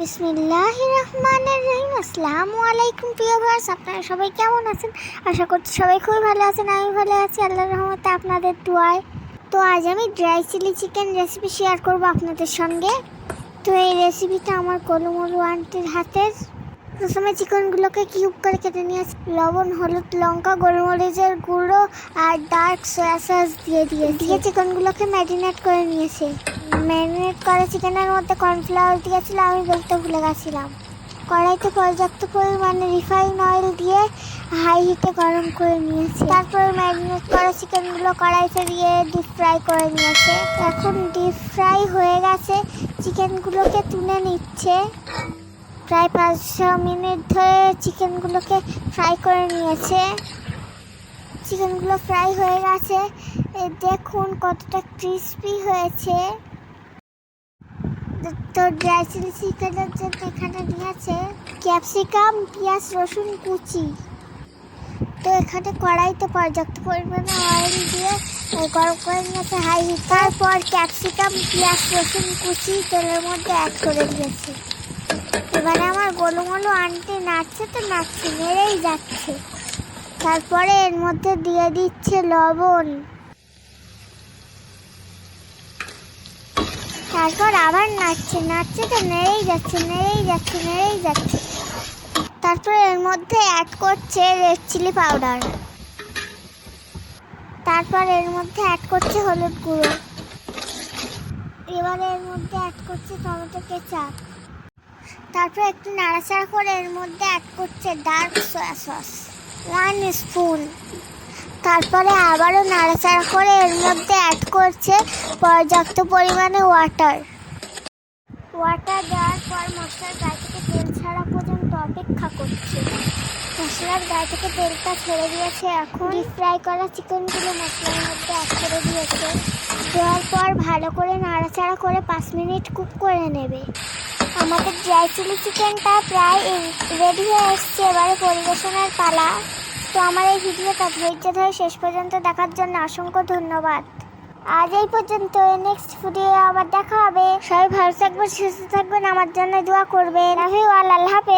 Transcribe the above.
বিসমিল্লাহ রহমান রহিম আসসালামু আলাইকুম প্রিয় ভার্স আপনারা সবাই কেমন আছেন? আশা করছি সবাই খুবই ভালো আছেন আমি ভালো আছি, আল্লাহর রহমতে আপনাদের দোয়ায়। তো আজ আমি dry chili chicken recipe share করব আপনাদের সঙ্গে। তো এই রেসিপিটা আমার কলমলু আন্টির হাতের। প্রথমে চিকেনগুলোকে কিউব করে কেটে নিয়েছি লবণ হলুদ লঙ্কা গোলমরিচের গুঁড়ো আর ডার্ক সয়া সস দিয়ে দিয়ে দিয়ে চিকেনগুলোকে ম্যারিনেট করে নিয়েছে। ম্যারিনেট করা চিকেনের মধ্যে কর্নফ্লাওয়ার দিয়েছিল আমি বলতে ভুলে গেছিলাম। কড়াইতে পর্যাপ্ত পরিমাণে রিফাইন অয়েল দিয়ে হাই হিটে গরম করে নিয়েছে। তারপর ম্যারিনেট করা চিকেনগুলো কড়াইতে দিয়ে ডিপ ফ্রাই করে নিয়েছে। এখন ডিপ ফ্রাই হয়ে গেছে। চিকেনগুলোকে তুলে নিচ্ছে। প্রায় পাঁচ মিনিট ধরে চিকেনগুলোকে ফ্রাই করে নিয়েছে। চিকেনগুলো ফ্রাই হয়ে গেছে। দেখুন কতটা ক্রিস্পি হয়েছে। তো- ড্রাই চিলি চিকেনের জন্য এখানে নিয়েছে ক্যাপসিকাম, পেঁয়াজ, রসুন, কুচি। তো এখানে কড়াইতে পর্যাপ্ত পরিমাণে অয়েল দিয়ে গরম করে নিয়েছে হাই তারপর ক্যাপসিকাম, পেঁয়াজ, রসুন, কুচি তেলের মধ্যে অ্যাড করে দিয়েছে। এবারে আমার গোলুমলু আনতে নাচছে তো নাচছে, মেরেই যাচ্ছে। তারপরে এর মধ্যে দিয়ে দিচ্ছে লবণ। তারপর আবার নাচছে নাচছে তো নেড়েই যাচ্ছে নেড়েই যাচ্ছে নেড়েই যাচ্ছে। তারপর এর মধ্যে অ্যাড করছে রেড চিলি পাউডার তারপর এর মধ্যে অ্যাড করছে হলুদ গুঁড়ো। এবারে এর মধ্যে অ্যাড করছে টমেটো কেচাপ। তারপর একটু নাড়াচাড়া করে এর মধ্যে অ্যাড করছে dark soy sauce one spoon তারপরে আবারও নাড়াচাড়া করে এর মধ্যে অ্যাড করছে পর্যাপ্ত পরিমাণে ওয়াটার ওয়াটার দেওয়ার পর মশলার গায়ে থেকে তেল ছাড়া পর্যন্ত অপেক্ষা করছে। মশলার গায়ে থেকে তেলটা ছেড়ে দিয়েছে, এখন ডিপ ফ্রাই করা চিকেনগুলো মশলার মধ্যে অ্যাড করে দিয়েছে। দেওয়ার পর ভালো করে নাড়াচাড়া করে পাঁচ মিনিট কুক করে নেবে। আমাদের ড্রাই চিলি চিকেনটা প্রায় রেডি হয়ে এসছে এবারে পরিবেশনের পালা। তো আমার এই ভিডিওটা ধৈর্য ধরে শেষ পর্যন্ত দেখার জন্য অসংখ্য ধন্যবাদ। আজ এই পর্যন্ত নেক্সট ভিডিও আবার দেখা হবে। সবাই ভালো থাকবেন, সুস্থ থাকবেন, আমার জন্য দোয়া করবেন। আল্লাহ হাফেজ।